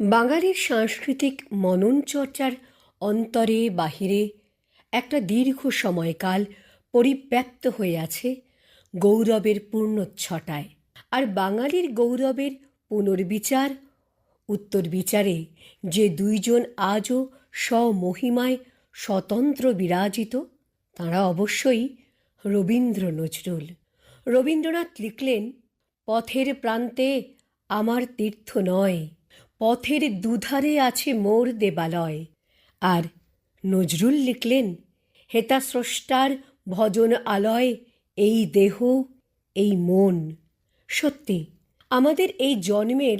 বাঙালির সাংস্কৃতিক মনন চর্চার অন্তরে বাহিরে একটা দীর্ঘ সময়কাল পরিব্যাপ্ত হয়ে আছে গৌরবের পূর্ণচ্ছটায়। আর বাঙালির গৌরবের পুনর্বিচার উত্তর বিচারে যে দুইজন আজও স্বমহিমায় স্বতন্ত্র বিরাজিত, তাঁরা অবশ্যই রবীন্দ্র নজরুল। রবীন্দ্রনাথ লিখলেন, পথের প্রান্তে আমার তীর্থ নয়। পথের দুধারে আছে মোর দেবালয়। আর নজরুল লিখলেন হেতা স্রষ্টার ভজন আলয়, এই দেহ, এই মন। সত্যি, আমাদের এই জন্মের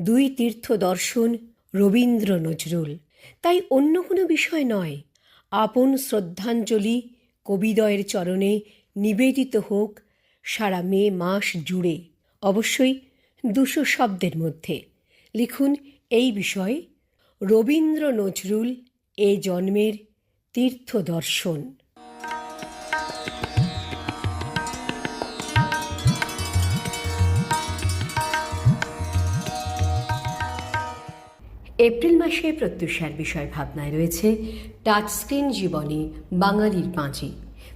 দুই তীর্থ দর্শন রবীন্দ্র নজরুল। তাই অন্য কোনো বিষয় নয়। আপন শ্রদ্ধাঞ্জলি কবিদয়ের চরণে নিবেদিত হোক সারা মে মাস জুড়ে। অবশ্যই দুশো শব্দের মধ্যে। লিখুন, এই বিষয়ে রবীন্দ্র নজরুল এ জন্মের তীর্থ দর্শন এপ্রিল মাসে প্রত্যুষার বিষয় ভাবনায় রয়েছে টাচস্ক্রিন জীবনে বাঙালির পাঁচি।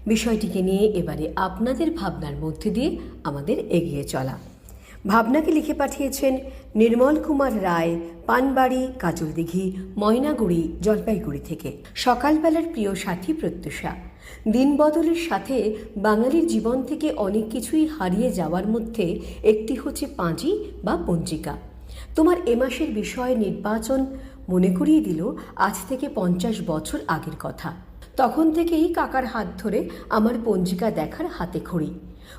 বিষয়টিকে নিয়ে এবারে আপনাদের ভাবনার মধ্যে দিয়ে আমাদের এগিয়ে চলা। ভাবনাকে লিখে পাঠিয়েছেন নির্মল কুমার রায়, পানবাড়ি, কাজলদিঘি, ময়নাগুড়ি, জলপাইগুড়ি থেকে। সকালবেলার প্রিয় সাথী প্রত্যুষা। দিন বদলের সাথে বাঙালির জীবন থেকে অনেক কিছুই হারিয়ে যাওয়ার মধ্যে একটি হচ্ছে পাঁজি বা পঞ্জিকা। তোমার এ মাসের বিষয় নির্বাচন মনে করিয়ে দিল আজ থেকে পঞ্চাশ বছর আগের কথা। তখন থেকেই কাকার হাত ধরে আমার পঞ্জিকা দেখার হাতে খড়ি।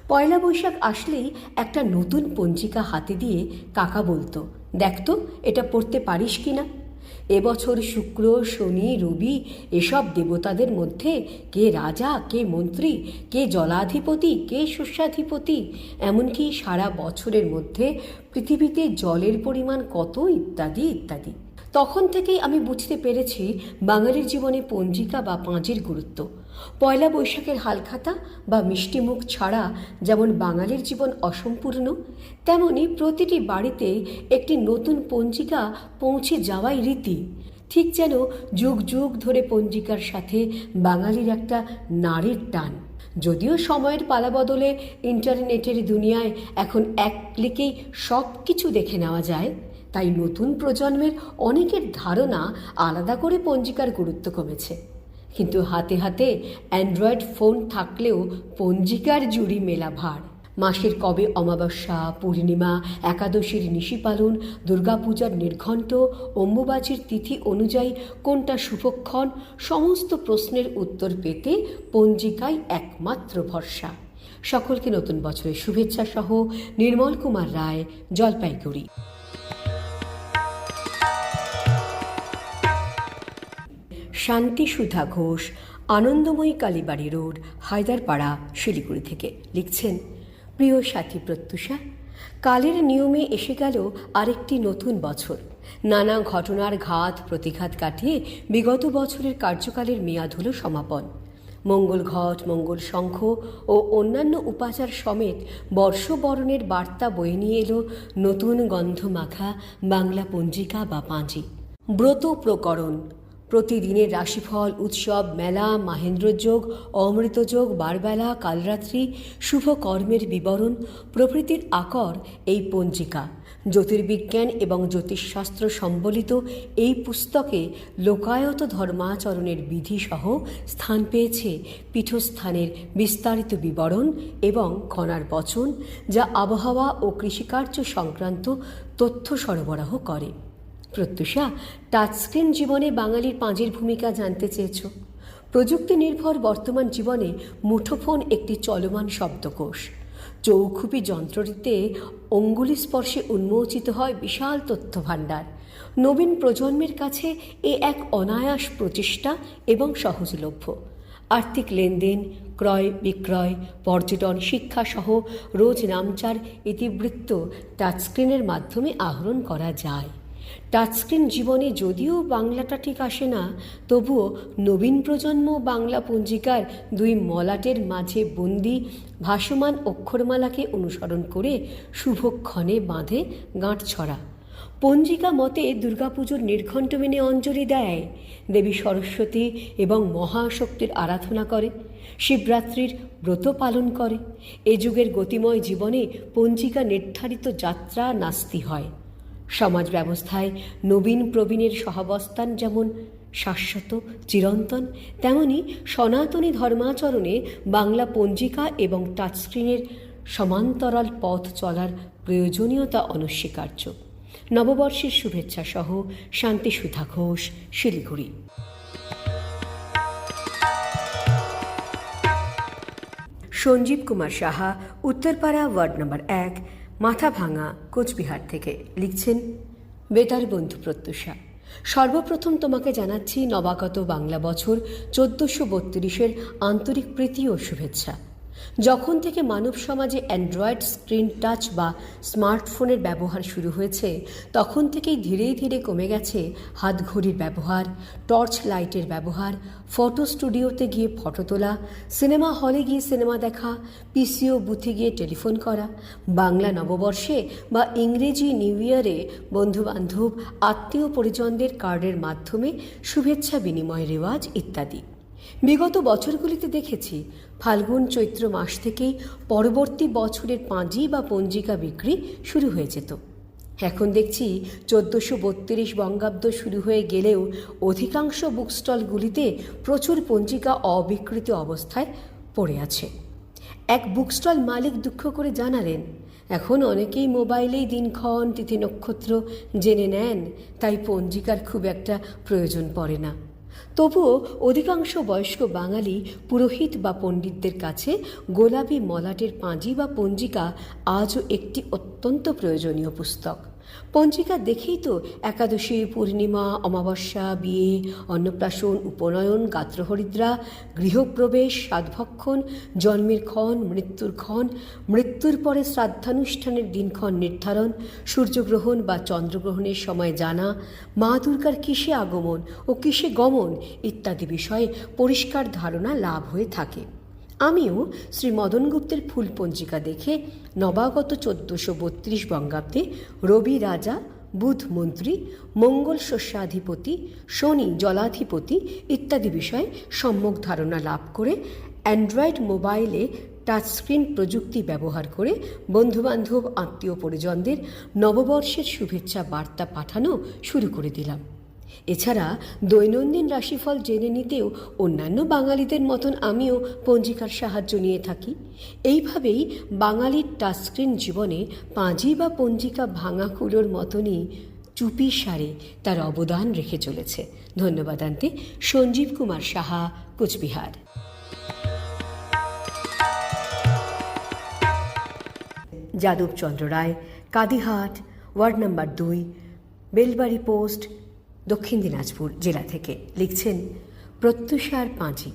পয়লা বৈশাখ আসলেই একটা নতুন পঞ্জিকা হাতে দিয়ে কাকা বলতো দেখতো এটা পড়তে পারিস কি না? এবছর শুক্র, শনি, রবি, এসব দেবতাদের মধ্যে কে রাজা, কে মন্ত্রী, কে জলাধিপতি, কে শস্যাধিপতি? এমনকি সারা বছরের মধ্যে পৃথিবীতে জলের পরিমাণ কত? ইত্যাদি ইত্যাদি। তখন থেকেই আমি বুঝতে পেরেছি বাঙালির জীবনে পঞ্জিকা বা পাঁজির গুরুত্ব। পয়লা বৈশাখের হালখাতা বা মিষ্টিমুখ ছাড়া যেমন বাঙালির জীবন অসম্পূর্ণ, তেমনি প্রতিটি বাড়িতে একটি নতুন পঞ্জিকা পৌঁছে যাওয়াই রীতি। ঠিক যেন যুগ যুগ ধরে পঞ্জিকার সাথে বাঙালির একটা নারীর টান। যদিও সময়ের পালা বদলে ইন্টারনেটের দুনিয়ায় এখন এক ক্লিকেই সব কিছু দেখে নেওয়া যায়, তাই নতুন প্রজন্মের অনেকের ধারণা আলাদা করে পঞ্জিকার গুরুত্ব কমেছে। কিন্তু হাতে হাতে অ্যান্ড্রয়েড ফোন থাকলেও পঞ্জিকার জুড়ি মেলা ভার মাসের কবে অমাবস্যা, পূর্ণিমা, একাদশীর নিশি পালন, দুর্গাপূজার নির্ঘণ্ট, অম্বুবাচীর তিথি অনুযায়ী কোনটা শুভক্ষণ, সমস্ত প্রশ্নের উত্তর পেতে পঞ্জিকায় একমাত্র ভরসা। সকলকে নতুন বছরের শুভেচ্ছা সহ নির্মল কুমার রায়, জলপাইগুড়ি। শান্তি সুধা ঘোষ, আনন্দময়ী কালীবাড়ি রোড, হায়দারপাড়া, শিলিগুড়ি থেকে লিখছেন প্রিয় সাথী প্রত্যুষা, কালের নিয়মে এসে গেল আরেকটি নতুন বছর। নানা ঘটনার ঘাত প্রতিঘাত কাটিয়ে বিগত বছরের কার্যকালের মেয়াদ হল সমাপন। মঙ্গল ঘট, মঙ্গল শঙ্খ ও অন্যান্য উপাচার সমেত বর্ষবরণের বার্তা বয়ে নিয়ে এলো নতুন গন্ধ মাখা বাংলা পঞ্জিকা বা পাঁজি। ব্রত প্রকরণ প্রতিদিনের রাশিফল, উৎসব, মেলা মাহেন্দ্রযোগ অমৃতযোগ বারবেলা, কালরাত্রি, শুভ কর্মের বিবরণ, প্রভৃতির আকর এই পঞ্জিকা। জ্যোতির্বিজ্ঞান এবং জ্যোতিষশাস্ত্র সম্বলিত এই পুস্তকে লোকায়ত ধর্মাচরণের বিধিসহ স্থান পেয়েছে পীঠস্থানের বিস্তারিত বিবরণ এবং খনার বচন, যা আবহাওয়া ও কৃষিকার্য সংক্রান্ত তথ্য সরবরাহ করে। প্রত্যুষা টাচস্ক্রিন জীবনে বাঙালির পাঁজির ভূমিকা জানতে চেয়েছ। প্রযুক্তি নির্ভর বর্তমান জীবনে মুঠোফোন একটি চলমান শব্দকোষ। চৌখুপি যন্ত্রটিতে অঙ্গুলি স্পর্শে উন্মোচিত হয় বিশাল তথ্য ভাণ্ডার নবীন প্রজন্মের কাছে এ এক অনায়াস প্রচেষ্টা এবং সহজলভ্য। আর্থিক লেনদেন, ক্রয়, বিক্রয়, পর্যটন শিক্ষাসহ রোজ নামচার ইতিবৃত্ত টাচস্ক্রিনের মাধ্যমে আহরণ করা যায়। টাচস্ক্রিন জীবনে যদিও বাংলাটা ঠিক আসে না, তবুও নবীন প্রজন্ম বাংলা পঞ্জিকার দুই মলাটের মাঝে বন্দি ভাসমান অক্ষরমালাকে অনুসরণ করে শুভক্ষণে বাঁধে গাঁটছড়া। পঞ্জিকা মতে দুর্গাপুজোর নির্ঘণ্ট মেনে অঞ্জলি দেয়, দেবী সরস্বতী এবং মহাশক্তির আরাধনা করে, শিবরাত্রির ব্রত পালন করে। এ যুগের গতিময় জীবনে পঞ্জিকা নির্ধারিত যাত্রা নাস্তি হয়। সমাজ ব্যবস্থায় নবীন প্রবীণের সহাবস্থান যেমন শাশ্বত, চিরন্তন, তেমনি সনাতনী ধর্মাচরণে বাংলা পঞ্জিকা এবং টাচস্ক্রিনের সমান্তরাল পথ চলার প্রয়োজনীয়তা অনস্বীকার্য। নববর্ষের শুভেচ্ছা সহ শান্তি সুধা ঘোষ, শিলিগুড়ি। সঞ্জীব কুমার সাহা, উত্তরপাড়া, ওয়ার্ড নম্বর এক মাথাভাঙা কোচবিহার থেকে। লিখছেন বেতার বন্ধু প্রত্যুষা, সর্বপ্রথম তোমাকে জানাচ্ছি নবাগত বাংলা বছর চোদ্দশো বত্রিশের আন্তরিক প্রীতি ও শুভেচ্ছা। যখন থেকে মানব সমাজে অ্যান্ড্রয়েড স্ক্রিন টাচ বা স্মার্টফোনের ব্যবহার শুরু হয়েছে, তখন থেকেই ধীরে ধীরে কমে গেছে হাতঘড়ির ব্যবহার, টর্চ লাইটের ব্যবহার, ফটো স্টুডিওতে গিয়ে ফটো তোলা, সিনেমা হলে গিয়ে সিনেমা দেখা, পিসিও বুথে গিয়ে টেলিফোন করা, বাংলা নববর্ষে বা ইংরেজি নিউ ইয়ারে বন্ধুবান্ধব, আত্মীয় পরিজনদের কার্ডের মাধ্যমে শুভেচ্ছা বিনিময় রেওয়াজ ইত্যাদি। বিগত বছরগুলিতে দেখেছি ফাল্গুন চৈত্র মাস থেকেই পরবর্তী বছরের পাঁজি বা পঞ্জিকা বিক্রি শুরু হয়ে যেত। এখন দেখছি চোদ্দোশো বত্রিশ বঙ্গাব্দ শুরু হয়ে গেলেও অধিকাংশ বুক স্টলগুলিতে প্রচুর পঞ্জিকা অবিকৃত অবস্থায় পড়ে আছে। এক বুক স্টল মালিক দুঃখ করে জানালেন, এখন অনেকেই মোবাইলেই দিনক্ষণ তিথি নক্ষত্র জেনে নেন, তাই পঞ্জিকার খুব একটা প্রয়োজন পড়ে না। তবুও অধিকাংশ বয়স্ক বাঙালি, পুরোহিত বা পণ্ডিতদের কাছে গোলাপি মলাটের পাঁজি বা পঞ্জিকা আজও একটি অত্যন্ত প্রয়োজনীয় পুস্তক। পঞ্জিকা দেখেই তো একাদশী, পূর্ণিমা, অমাবস্যা, বিয়ে, অন্নপ্রাশন, উপনয়ন, গাত্রহরিদ্রা, গৃহপ্রবেশ, সাধভক্ষণ, জন্মের ক্ষণ, মৃত্যুর ক্ষণ, মৃত্যুর পরে শ্রাদ্ধানুষ্ঠানের দিনক্ষণ নির্ধারণ, সূর্যগ্রহণ বা চন্দ্রগ্রহণের সময় জানা, মা দুর্গার কিসে আগমন ও কিসে গমন ইত্যাদি বিষয়ে পরিষ্কার ধারণা লাভ হয়ে থাকে। আমিও শ্রী মদন গুপ্তের ফুল পঞ্জিকা দেখে নবাগত চোদ্দশো বত্রিশ বঙ্গাব্দে রবি রাজা, বুধ মন্ত্রী, মঙ্গল শস্যাধিপতি, শনি জলাধিপতি ইত্যাদি বিষয়ে সম্যক ধারণা লাভ করে অ্যান্ড্রয়েড মোবাইলে টাচস্ক্রিন প্রযুক্তি ব্যবহার করে বন্ধুবান্ধব, আত্মীয় পরিজনদের নববর্ষের শুভেচ্ছা বার্তা পাঠানো শুরু করে দিলাম। এছাড়া দৈনন্দিন রাশিফল জেনে নিতেও অন্যান্য বাঙালিদের মতন আমিও পঞ্জিকার সাহায্য নিয়ে থাকি। এইভাবেই বাঙালির টাচস্ক্রিন জীবনে পাঁজি বা পঞ্জিকা ভাঙাকুলোর মতনই চুপি সারে তার অবদান রেখে চলেছে। ধন্যবাদ আনতে সঞ্জীব কুমার সাহা, কোচবিহার। যাদবচন্দ্র রায়, কাদিহাট, ওয়ার্ড নাম্বার দুই, বেলবাড়ি পোস্ট দক্ষিণ দিনাজপুর জেলা থেকে লিখছেন প্রত্যুষার পাঁজি।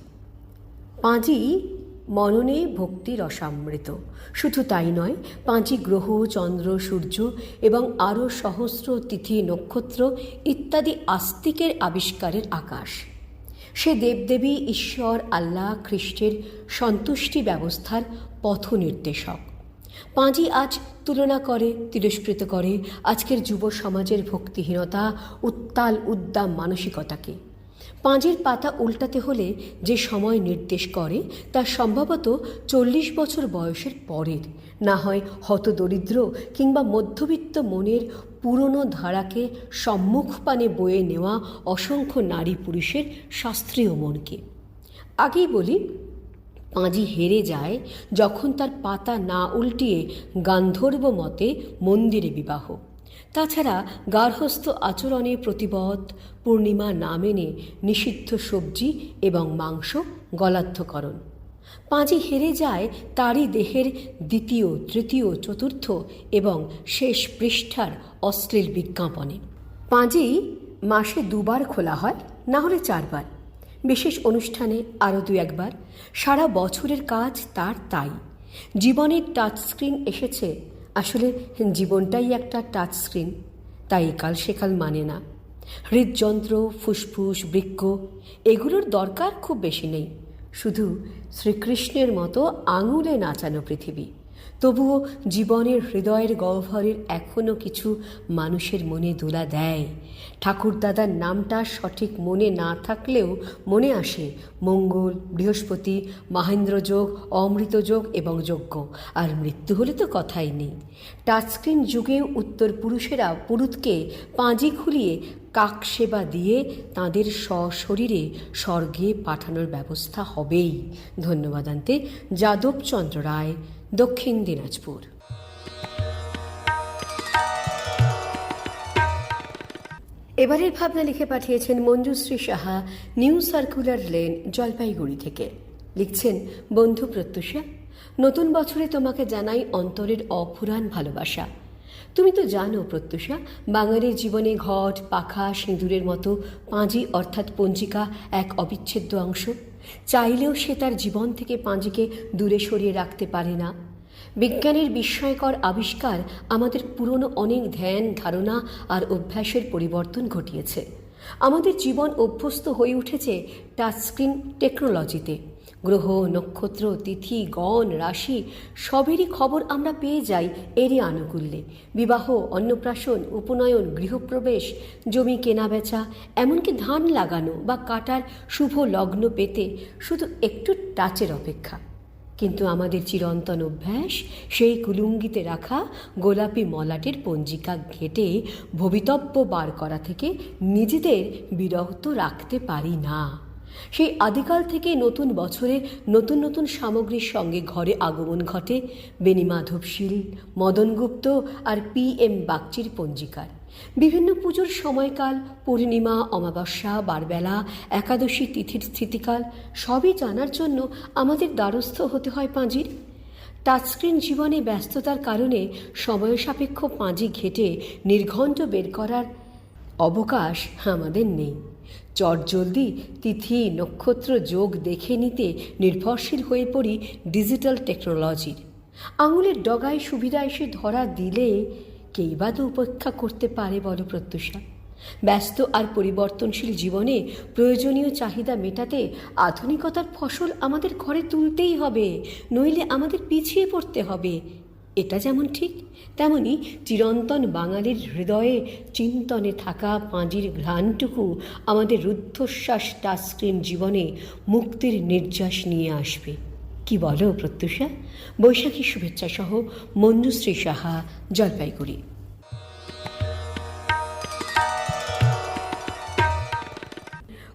পাঁজি মননে ভক্তি রসামৃত। শুধু তাই নয় পাঁচি গ্রহ, চন্দ্র, সূর্য এবং আরও সহস্র তিথি, নক্ষত্র ইত্যাদি আস্তিকের আবিষ্কারের আকাশ। সে দেবদেবী, ঈশ্বর, আল্লাহ, খ্রিস্টের সন্তুষ্টি ব্যবস্থার পথ নির্দেশক পাঁজি আজ তুলনা করে, তিরস্কৃত করে আজকের যুব সমাজের ভক্তিহীনতা, উত্তাল উদ্দাম মানসিকতাকে। পাঁজের পাতা উল্টাতে হলে যে সময় নির্দেশ করে, তা সম্ভবত চল্লিশ বছর বয়সের পরের। না হয় হতদরিদ্র কিংবা মধ্যবিত্ত মনের পুরনো ধারাকে সম্মুখ পানে বয়ে নেওয়া অসংখ্য নারী পুরুষের শাস্ত্রীয় মনকে। আগেই বলি পাঁজি হেরে যায় যখন তার পাতা না উল্টিয়ে গান্ধর্ব মতে মন্দিরে বিবাহ। তাছাড়া গার্হস্থ আচরণে প্রতিবদ পূর্ণিমা না মেনে নিষিদ্ধ সবজি এবং মাংস গলাধ্যকরণ পাঁজি হেরে যায় তারই দেহের দ্বিতীয়, তৃতীয়, চতুর্থ এবং শেষ পৃষ্ঠার অশ্লীল বিজ্ঞাপনে। পাঁজি মাসে দুবার খোলা হয়, না হলে চারবার। বিশেষ অনুষ্ঠানে আরও দু একবার, সারা বছরের কাজ তার তাই। জীবনের টাচস্ক্রিন এসেছে। আসলে জীবনটাই একটা টাচস্ক্রিন তাই কাল সেকাল মানে না। হৃদযন্ত্র, ফুসফুস বৃক্ষ এগুলোর দরকার খুব বেশি নেই। শুধু শ্রীকৃষ্ণের মতো আঙুলে নাচানো পৃথিবী। তবুও জীবনের হৃদয়ের গহ্বরের এখনও কিছু মানুষের মনে দোলা দেয়। ঠাকুরদাদার নামটা সঠিক মনে না থাকলেও মনে আসে মঙ্গল, বৃহস্পতি মহেন্দ্রযোগ অমৃতযোগ এবং যজ্ঞ। আর মৃত্যু হলে তো কথাই নেই। টাচস্ক্রিন যুগে উত্তর পুরুষেরা পুরুতকে পাঁজি খুলিয়ে কাক সেবা দিয়ে তাঁদের সশরীরে স্বর্গে পাঠানোর ব্যবস্থা হবেই। ধন্যবাদ আনতে যাদবচন্দ্র রায় দক্ষিণ দিনাজপুর। এবারের ভাবনা লিখে পাঠিয়েছেন Manjushree Saha, new circular lane, Jalpaiguri থেকে। লিখছেন, বন্ধু প্রত্যুষা, নতুন বছরে তোমাকে জানাই অন্তরের অফুরান ভালোবাসা। তুমি তো জানো প্রত্যুষা, বাঙালির জীবনে ঘট, পাখা, সিঁদুরের মতো পাঁজি অর্থাৎ পঞ্জিকা এক অবিচ্ছেদ্য অংশ। চাইলেও সে তার জীবন থেকে পাঁজিকে দূরে সরিয়ে রাখতে পারে না। বিজ্ঞানের বিস্ময়কর আবিষ্কার আমাদের পুরনো অনেক ধ্যান, ধারণা আর অভ্যাসের পরিবর্তন ঘটিয়েছে। আমাদের জীবন অভ্যস্ত হয়ে উঠেছে টাচস্ক্রিন টেকনোলজিতে গ্রহ, নক্ষত্র, তিথি, গণ, রাশি, সবেরই খবর আমরা পেয়ে যাই এরই আনুকূল্যে। বিবাহ, অন্নপ্রাশন, উপনয়ন, গৃহপ্রবেশ, জমি কেনাবেচা, এমনকি ধান লাগানো বা কাটার শুভ লগ্ন পেতে শুধু একটু টাচের অপেক্ষা। কিন্তু আমাদের চিরন্তন অভ্যাস, সেই কুলুঙ্গিতে রাখা গোলাপি মলাটের পঞ্জিকা ঘেটে ভবিতব্য বার করা থেকে নিজেদের বিরক্ত রাখতে পারি না। সেই আদিকাল থেকে নতুন বছরে নতুন নতুন সামগ্রীর সঙ্গে ঘরে আগমন ঘটে। বেনিমাধবশীল মদনগুপ্ত আর পি এম বাগচির পঞ্জিকার। বিভিন্ন পুজোর সময়কাল, পূর্ণিমা, অমাবস্যা, বারবেলা, একাদশী তিথির স্থিতিকাল সবই জানার জন্য আমাদের দ্বারস্থ হতে হয় পাঁজির। টাচস্ক্রিন জীবনে ব্যস্ততার কারণে সময় সাপেক্ষ পাঁজি ঘেটে নির্ঘণ্ট বের করার অবকাশ আমাদের নেই। চটজলদি তিথি নক্ষত্র যোগ দেখে নিতে নির্ভরশীল হয়ে পড়ি ডিজিটাল টেকনোলজির। আঙুলের ডগায় সুবিধা এসে ধরা দিলে কেই বা তো উপেক্ষা করতে পারে বলো প্রত্যুষা। ব্যস্ত আর পরিবর্তনশীল জীবনে প্রয়োজনীয় চাহিদা মেটাতে আধুনিকতার ফসল আমাদের ঘরে তুলতেই হবে, নইলে আমাদের পিছিয়ে পড়তে হবে। এটা যেমন ঠিক, তেমনি চিরন্তন বাঙালির হৃদয়ে চিন্তনে থাকা পাঁজির ঘ্রাণটুকু আমাদের রুদ্ধশ্বাস টাচস্ক্রিন জীবনে মুক্তির নির্যাস নিয়ে আসবে। কি বলো প্রত্যুষা? বৈশাখী শুভেচ্ছা সহ মঞ্জুশ্রী সাহা, জলপাইগুড়ি।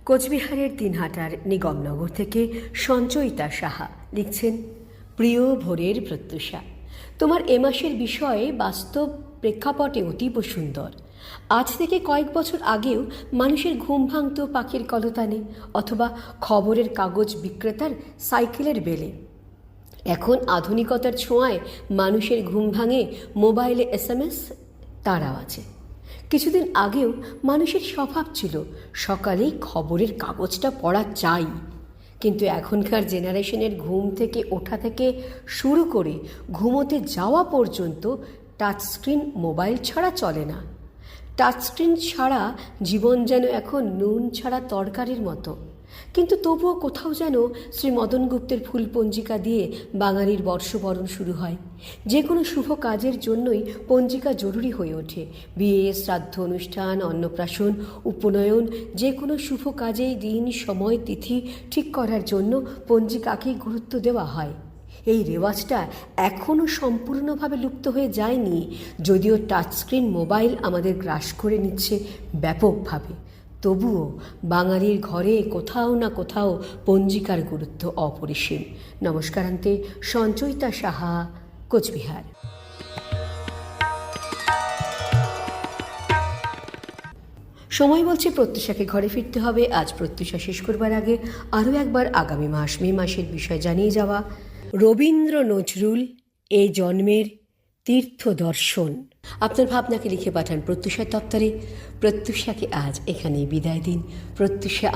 কোচবিহারের দিনহাটার নিগমনগর থেকে সঞ্চয়িতা সাহা লিখছেন, প্রিয় ভোরের প্রত্যুষা। তোমার এ মাসের বিষয়ে বাস্তব প্রেক্ষাপটে অতীব সুন্দর। আজ থেকে কয়েক বছর আগেও মানুষের ঘুম ভাঙত পাখির কলতানে অথবা খবরের কাগজ বিক্রেতার সাইকেলের বেলে। এখন আধুনিকতার ছোঁয়ায় মানুষের ঘুম ভাঙে মোবাইলে এস এম এস তারাও আছে। কিছুদিন আগেও মানুষের স্বভাব ছিল, সকালেই খবরের কাগজটা পড়া চাই। কিন্তু এখনকার জেনারেশনের ঘুম থেকে ওঠা থেকে শুরু করে ঘুমোতে যাওয়া পর্যন্ত টাচস্ক্রিন মোবাইল ছাড়া চলে না। টাচস্ক্রিন ছাড়া জীবন যেন এখন নুন ছাড়া তরকারির মতো। কিন্তু তবুও কোথাও যেন শ্রী মদন গুপ্তের ফুল পঞ্জিকা দিয়ে বাঙালির বর্ষবরণ শুরু হয়। যে কোনো শুভ কাজের জন্যই পঞ্জিকা জরুরি হয়ে ওঠে। বিয়ে, শ্রাদ্ধ অনুষ্ঠান, অন্নপ্রাশন, উপনয়ন, যে কোনো শুভ কাজেই দিন, সময়, তিথি ঠিক করার জন্য পঞ্জিকাকেই গুরুত্ব দেওয়া হয়। এই রেওয়াজটা এখনও সম্পূর্ণভাবে লুপ্ত হয়ে যায়নি, যদিও টাচস্ক্রিন মোবাইল আমাদের গ্রাস করে নিচ্ছে ব্যাপকভাবে। তবুও বাঙালির ঘরে কোথাও না কোথাও পঞ্জিকার গুরুত্ব অপরিসীম। নমস্কারান্তে সঞ্চয়িতা সাহা, কোচবিহার। সময় বলছে প্রত্যুষাকে ঘরে ফিরতে হবে। আজ প্রত্যুষা শেষ করবার আগে আরও একবার আগামী মাস, মে মাসের বিষয় জানিয়ে যাওয়া। রবীন্দ্র নজরুল এ জন্মের তীর্থ দর্শন আপনার ভাবনাকে লিখে পাঠান প্রত্যুষার দপ্তরে। প্রত্যুষাকে আজ এখানে বিদায় দিন। প্রত্যুষা